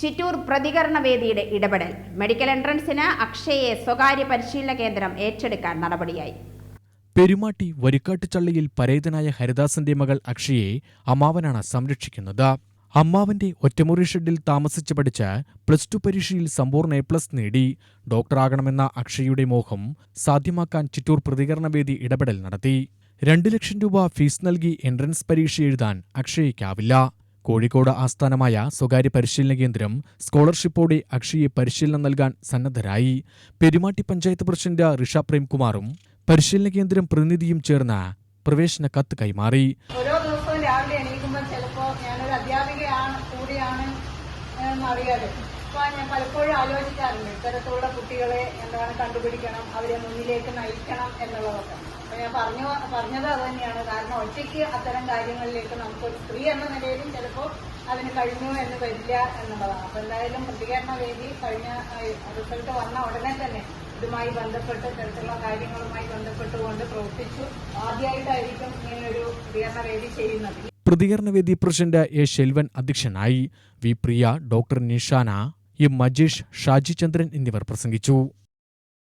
ചിറ്റൂർ പ്രതികരണ വേദിയുടെ ഇടപെടൽ. മെഡിക്കൽ എൻട്രൻസിന് അക്ഷയെ സ്വകാര്യ പരിശീലന കേന്ദ്രം ഏറ്റെടുക്കാൻ നടപടിയായി. പെരുമാട്ടി വരിക്കാട്ടുചള്ളിയിൽ പരേതനായ ഹരിദാസന്റെ മകൾ അക്ഷയെ അമ്മാവനാണ് സംരക്ഷിക്കുന്നത്. അമ്മാവന്റെ ഒറ്റമുറി ഷെഡിൽ താമസിച്ച് പഠിച്ച് പ്ലസ് ടു പരീക്ഷയിൽ സമ്പൂർണ എ പ്ലസ് നേടി. ഡോക്ടറാകണമെന്ന അക്ഷയുടെ മോഹം സാധ്യമാക്കാൻ ചിറ്റൂർ പ്രതികരണവേദി ഇടപെടൽ നടത്തി. രണ്ട് ലക്ഷം രൂപ ഫീസ് നൽകി എൻട്രൻസ് പരീക്ഷ എഴുതാൻ അക്ഷയ്ക്കാവില്ല കോഴിക്കോട് ആസ്ഥാനമായ സ്വകാര്യ പരിശീലന കേന്ദ്രം സ്കോളർഷിപ്പോടെ അക്ഷയെ പരിശീലനം നൽകാൻ സന്നദ്ധരായി. പെരുമാട്ടി പഞ്ചായത്ത് പ്രസിഡന്റ് ഋഷ പ്രേംകുമാറും പരിശീലന കേന്ദ്രം പ്രതിനിധിയും ചേർന്ന് പ്രവേശന കത്ത് കൈമാറി. ഓരോ ദിവസവും രാവിലെ എണീക്കുമ്പോൾ ചിലപ്പോൾ ഞാനൊരു അധ്യാപികയാണ് കൂടിയാണ് അറിയാതെ അപ്പോൾ ഞാൻ പലപ്പോഴും ആലോചിക്കാറുണ്ട് ഇത്തരത്തിലുള്ള കുട്ടികളെ എന്താണ് കണ്ടുപിടിക്കണം അവരെ മുന്നിലേക്ക് നയിക്കണം എന്നുള്ളതൊക്കെ. ഞാൻ പറഞ്ഞു പറഞ്ഞത് അത് തന്നെയാണ്. കാരണം ഒറ്റയ്ക്ക് അത്തരം കാര്യങ്ങളിലേക്ക് നമുക്ക് സ്ത്രീ എന്ന നിലയിലും ചിലപ്പോൾ അതിന് കഴിഞ്ഞു എന്ന് വരില്ല എന്നുള്ളതാണ്. അപ്പൊ എന്തായാലും പ്രതികരണ വേദി കഴിഞ്ഞ റിസൾട്ട് വന്ന ഉടനെ തന്നെ ഇതുമായി ബന്ധപ്പെട്ട് തരത്തിലുള്ള കാര്യങ്ങളുമായി ബന്ധപ്പെട്ടുകൊണ്ട് പ്രവർത്തിച്ചു. ആദ്യമായിട്ടായിരിക്കും ഇങ്ങനെയൊരു പ്രതികരണ വേദി ചെയ്യുന്നത്. പ്രതികരണവേദി പ്രസിഡന്റ് എ ശെൽവൻ അധ്യക്ഷനായി. V Priya doctor Nishana M Majesh Shaji Chandran എന്നിവർ പ്രസംഗിച്ചു.